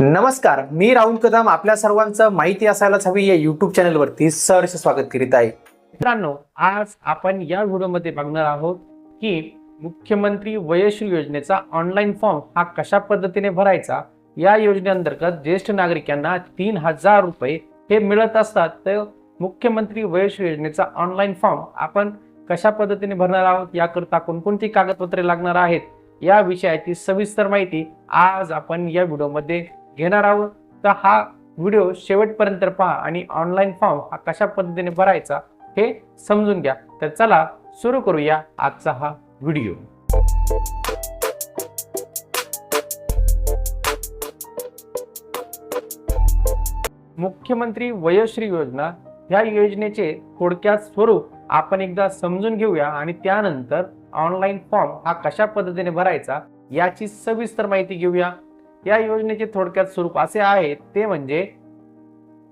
नमस्कार मी राहुल कदम आपल्या सर्वांचं माहिती असायलाच हवी या युट्यूब चॅनलवरती सहर्ष स्वागत करीत आहे. मित्रांनो आज आपण या व्हिडिओमध्ये बघणार आहोत की मुख्यमंत्री वयश्री योजनेचा ऑनलाईन फॉर्म हा कशा पद्धतीने भरायचा? या योजनेअंतर्गत ज्येष्ठ नागरिकांना तीन हजार रुपये हे मिळत असतात. तर मुख्यमंत्री वयश्री योजनेचा ऑनलाईन फॉर्म आपण कशा पद्धतीने भरणार आहोत? याकरता कोणकोणती कागदपत्रे लागणार आहेत? या विषयाची सविस्तर माहिती आज आपण या व्हिडिओमध्ये घेणार आहोत. तर हा व्हिडिओ शेवटपर्यंत पहा आणि ऑनलाईन फॉर्म हा कशा पद्धतीने भरायचा हे समजून घ्या. तर चला सुरू करूया आजचा हा व्हिडिओ. मुख्यमंत्री वयोश्री योजना ह्या योजनेचे थोडक्यात स्वरूप आपण एकदा समजून घेऊया आणि त्यानंतर ऑनलाईन फॉर्म हा कशा पद्धतीने भरायचा याची सविस्तर माहिती घेऊया. या योजनेचे थोडक्यात स्वरूप असे आहे ते म्हणजे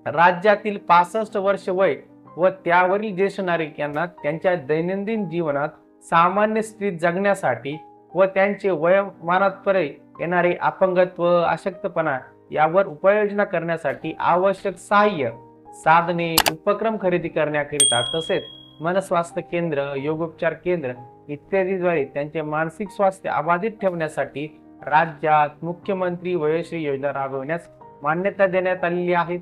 राज्यातील पासष्ट वर्ष वय व त्यावरील ज्येष्ठ नागरिकांना त्यांच्या दैनंदिन जीवनात सामान्य स्थितीत जगण्यासाठी व त्यांचे वयोमानातपरे येणारे अपंगत्व अशक्तपणा यावर उपाययोजना करण्यासाठी आवश्यक सहाय्य साधने उपक्रम खरेदी करण्याकरिता तसेच मनस्वास्थ्य केंद्र योगोपचार केंद्र इत्यादीद्वारे त्यांचे मानसिक स्वास्थ्य अबाधित ठेवण्यासाठी राज्यात मुख्यमंत्री वयोश्री योजना राबविण्यास मान्यता देण्यात आलेली आहे.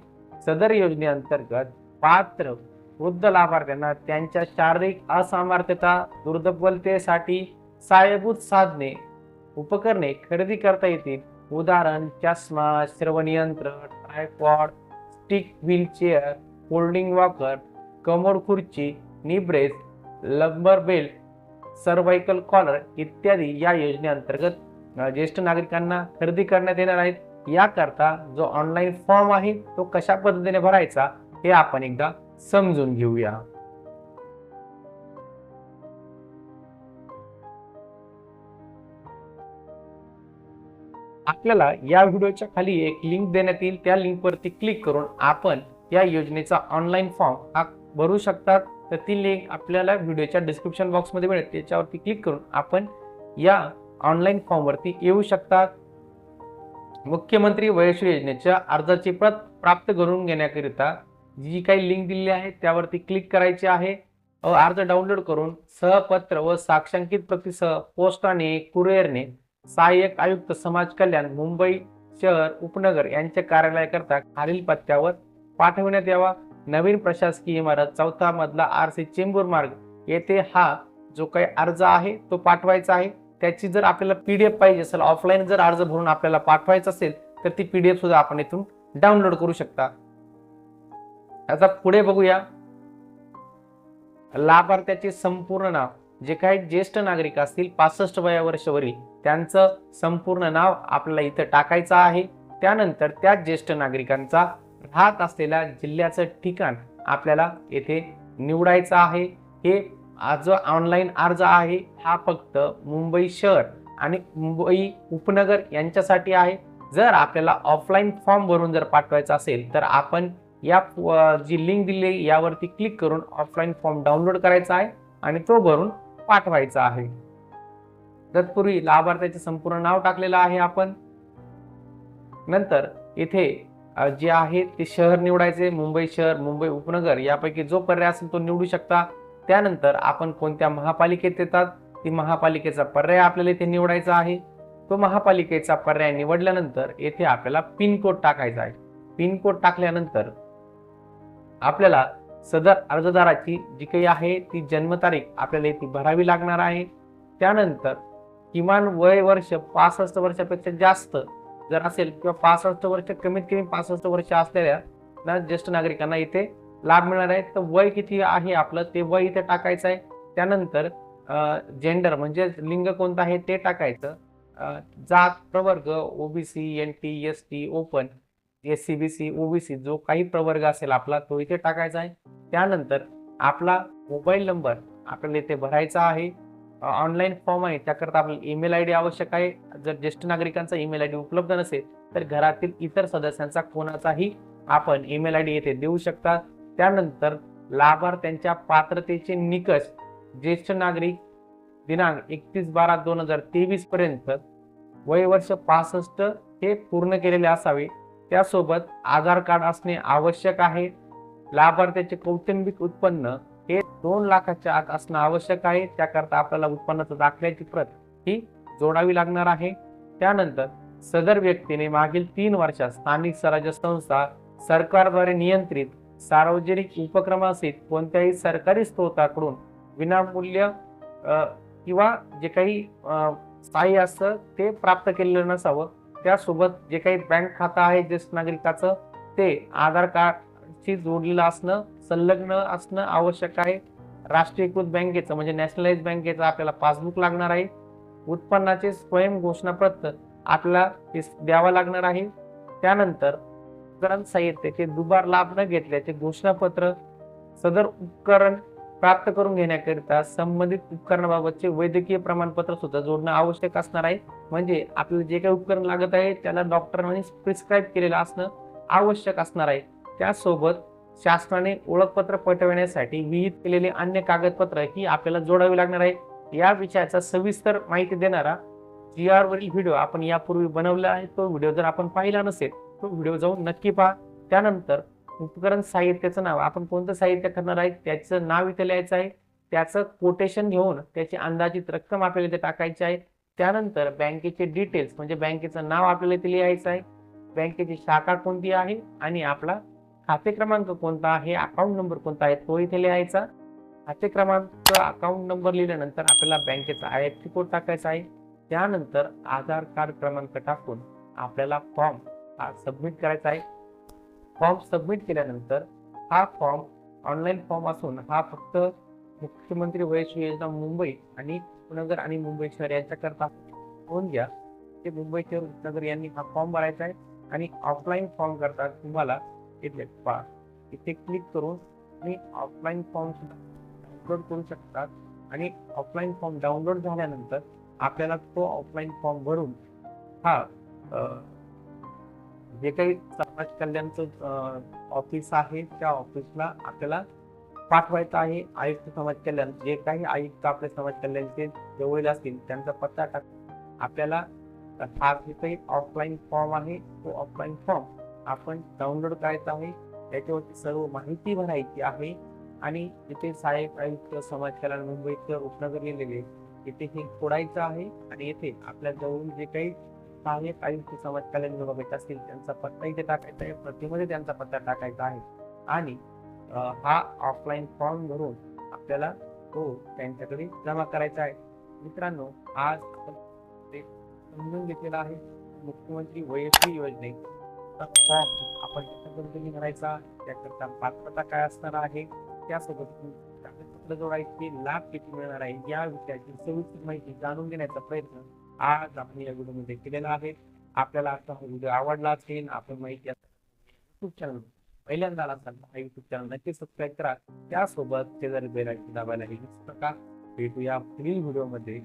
सदर योजनेअंतर्गत पात्र वृद्ध लाभार्थ्यांना त्यांच्या शारीरिक असामर्थ्यता दुर्बलतेसाठी सायभूत साधने उपकरणे खरेदी करता येतील. उदाहरण चष्मा श्रवणयंत्र tripod stick wheelchair holding walker commode खुर्ची knee brace lumbar belt cervical collar इत्यादी या योजनेअंतर्गत ज्येष्ठ नागरिकांना खरेदी करण्यात येणार आहेत. याकरता जो ऑनलाईन फॉर्म आहे तो कशा पद्धतीने भरायचा हे आपण एकदा समजून घेऊया. आपल्याला या व्हिडिओच्या खाली एक लिंक देण्यात येईल. त्या लिंकवरती क्लिक करून आपण या योजनेचा ऑनलाईन फॉर्म हा भरू शकतात. तर ती लिंक आपल्याला व्हिडिओच्या डिस्क्रिप्शन बॉक्समध्ये मिळेल. त्याच्यावरती क्लिक करून आपण या ऑनलाईन फॉर्मवरती येऊ शकतात. मुख्यमंत्री वयश्री योजनेच्या अर्जाची प्रत प्राप्त करून घेण्याकरिता जी काही लिंक दिलेली आहे त्यावरती क्लिक करायची आहे. व अर्ज डाउनलोड करून सहपत्र व साक्षांकित प्रतिसह पोस्टाने कुरिअरने सहाय्यक आयुक्त समाज कल्याण मुंबई शहर उपनगर यांच्या कार्यालयाकरता खालील पत्त्यावर पाठविण्यात यावा. नवीन प्रशासकीय इमारत चौथा मधला आर सी चेंबूर मार्ग येथे हा जो काही अर्ज आहे तो पाठवायचा आहे. त्याची जर आपल्याला पीडीएफ पाहिजे असेल ऑफलाईन जर अर्ज भरून आपल्याला पाठवायचा असेल तर ती पीडीएफ सुद्धा आपण इथून डाउनलोड करू शकता. आता पुढे बघूया. लाभार्थ्याचे संपूर्ण नाव. जे काही ज्येष्ठ नागरिक असतील पासष्ट वया वर्षावरील त्यांचं संपूर्ण नाव आपल्याला इथं टाकायचं आहे. त्यानंतर त्या ज्येष्ठ नागरिकांचा राहत असलेल्या जिल्ह्याचं ठिकाण आपल्याला येथे निवडायचं आहे. हे आज जो ऑनलाईन अर्ज आहे हा फक्त मुंबई शहर आणि मुंबई उपनगर यांच्यासाठी आहे. जर आपल्याला ऑफलाईन फॉर्म भरून जर पाठवायचा असेल तर आपण या जी लिंक दिली यावरती क्लिक करून ऑफलाईन फॉर्म डाउनलोड करायचा आहे आणि तो भरून पाठवायचा आहे. तत्पूर्वी लाभार्थ्याचे संपूर्ण नाव टाकलेलं आहे आपण. नंतर इथे जे आहे ते शहर निवडायचे मुंबई शहर मुंबई उपनगर यापैकी जो पर्याय असेल तो निवडू शकता. त्यानंतर आपण कोणत्या महापालिकेत येतात? ती महापालिकेचा पर्याय आपल्याला इथे निवडायचा आहे. तो महापालिकेचा पर्याय निवडल्यानंतर येथे आपल्याला पिनकोड टाकायचा आहे. पिनकोड टाकल्यानंतर आपल्याला सदर अर्जदाराची जी काही आहे ती जन्मतारीख आपल्याला इथे भरावी लागणार आहे. त्यानंतर किमान वय वर्ष पासष्ट वर्षापेक्षा जास्त जर असेल किंवा पासष्ट वर्ष कमीत कमी पासष्ट वर्ष असलेल्या ना ज्येष्ठ नागरिकांना इथे लाभ मिळणार आहे. तर वय किती आहे आपलं? ते वय इथे टाकायचं आहे. त्यानंतर जेंडर म्हणजे लिंग कोणतं आहे ते टाकायचं. जात प्रवर्ग OBC N T S T open S C B C OBC जो काही प्रवर्ग असेल आपला तो इथे टाकायचा आहे. त्यानंतर आपला मोबाईल नंबर आपल्याला इथे भरायचा आहे. ऑनलाईन फॉर्म आहे. त्याकरता आपल्याला ईमेल आय डी आवश्यक आहे. जर ज्येष्ठ नागरिकांचा ईमेल आय डी उपलब्ध नसेल तर घरातील इतर सदस्यांचा कोणाचाही आपण ईमेल आय डी येथे देऊ शकता. त्यानंतर लाभार्थ्यांच्या पात्रतेचे निकष ज्येष्ठ नागरिक दिनांक एकतीस बारा दोन हजार तेवीस पर्यंत वय वर्ष पासष्ट हे पूर्ण केलेले असावे. त्यासोबत आधार कार्ड असणे आवश्यक आहे. लाभार्थ्याचे कौटुंबिक उत्पन्न हे दोन लाखाच्या आत असणं आवश्यक आहे. त्याकरता आपल्याला उत्पन्नाचा दाखल्याची प्रत ही जोडावी लागणार आहे. त्यानंतर सदर व्यक्तीने मागील तीन वर्षात स्थानिक स्वराज्य संस्था सरकारद्वारे नियंत्रित सार्वजनिक उपक्रमासहित कोणत्याही सरकारी स्त्रोताकडून विनामूल्य किंवा जे काही अ, सहाय्य असतं ते प्राप्त केलेलं नसावं. त्यासोबत जे काही बँक खातं आहे ज्येष्ठ नागरिकाचं ते आधार कार्डशी जोडलेलं असणं संलग्न असणं आवश्यक आहे. राष्ट्रीयकृत बँकेचं म्हणजे नॅशनलाइज बँकेचं आपल्याला पासबुक लागणार आहे. उत्पन्नाचे स्वयं घोषणापत्र आपल्याला द्यावं लागणार आहे. त्यानंतर उपकरण साहित्याचे दुबार लाभ न घेतल्याचे घोषणापत्र सदर उपकरण प्राप्त करून घेण्याकरिता संबंधित उपकरणाबाबतचे वैद्यकीय प्रमाणपत्र सुद्धा जोडणं आवश्यक असणार आहे. म्हणजे आपल्याला जे काही उपकरण लागत आहे त्याला डॉक्टरांनी प्रिस्क्राईब केलेलं असणं आवश्यक असणार आहे. त्यासोबत शासनाने ओळखपत्र पटवण्यासाठी विहित केलेले अन्य कागदपत्र ही आपल्याला जोडावी लागणार आहे. या विषयाचा सविस्तर माहिती देणारा जी आर वरील व्हिडिओ आपण यापूर्वी बनवला आहे तो व्हिडिओ जर आपण पाहिला नसेल तो व्हिडिओ जाऊन नक्की पहा. त्यानंतर उपकरण साहित्याचं नाव. आपण कोणतं साहित्य करणार आहे? त्याचं नाव इथे लिहायचं आहे. त्याचं कोटेशन घेऊन त्याची अंदाजित रक्कम आपल्याला इथे टाकायची आहे. त्यानंतर बँकेचे डिटेल्स म्हणजे बँकेचं नाव आपल्याला इथे लिहायचं आहे. बँकेची शाखा कोणती आहे? आणि आपला खाते क्रमांक कोणता आहे? अकाउंट नंबर कोणता आहे? तो इथे लिहायचा. खाते क्रमांक अकाउंट नंबर लिहिल्यानंतर आपल्याला बँकेचा आय एफ सी कोड टाकायचा आहे. त्यानंतर आधार कार्ड क्रमांक टाकून आपल्याला फॉर्म हा सबमिट करायचा आहे. फॉर्म सबमिट केल्यानंतर हा फॉर्म ऑनलाईन फॉर्म असून हा फक्त मुख्यमंत्री वयस्वी योजना मुंबई आणि उपनगर आणि मुंबई शहर यांच्याकरता. होऊन घ्या ते मुंबई शहर उपनगर यांनी हा फॉर्म भरायचा आहे आणि ऑफलाईन फॉर्म करता तुम्हाला इथे पहा. इथे क्लिक करून तुम्ही ऑफलाईन फॉर्म डाउनलोड करू शकतात आणि ऑफलाईन फॉर्म डाउनलोड झाल्यानंतर आपल्याला तो ऑफलाईन फॉर्म भरून हा जे काही समाज कल्याणचं ऑफिस आहे त्या ऑफिसला आपल्याला पाठवायचं आहे. आयुक्त समाज कल्याण जे काही आयुक्त आपल्या समाज कल्याणचे जवळ असतील त्यांचा पत्ता टाक. आपल्याला हा जे काही ऑफलाईन फॉर्म आहे तो ऑफलाईन फॉर्म आपण डाउनलोड करायचा आहे. त्याच्यावरती सर्व माहिती भरायची आहे. आणि इथे साहेब आयुक्त समाज कल्याण मुंबईचं उपनगर लिहिलेले इथे हे खोडायचं आहे. आणि येथे आपल्या जवळून जे काही सहाय्यक आयुक्त समाज कल्याण विभागाचे असतील त्यांचा पत्ता इथे टाकायचा आहे. प्रतिमध्ये त्यांचा पत्ता टाकायचा आहे. आणि हा ऑफलाईन फॉर्म भरून आपल्याला तो त्यांच्याकडे जमा करायचा आहे. मित्रांनो आज ते समजून घेतलेला आहे. मुख्यमंत्री वैयक्तिक योजने फॉर्म आपण कशा करायचा त्याकरता पात्रता काय असणार आहे त्यासोबत कागदपत्र जोडायचे लाभ किती मिळणार आहे या विषयाची सविस्तर माहिती जाणून घेण्याचा प्रयत्न आज आपण या व्हिडिओमध्ये केलेला आहे. आपल्याला आता हा व्हिडिओ आवडला असेल आपण माहिती युट्यूब चॅनल पहिल्यांदा आला असाल हा युट्यूब चॅनल नक्की सबस्क्राईब करा. त्यासोबत शेजारी बेल आयकॉन दाबायला विसरू नका. भेटूया पुढील व्हिडिओमध्ये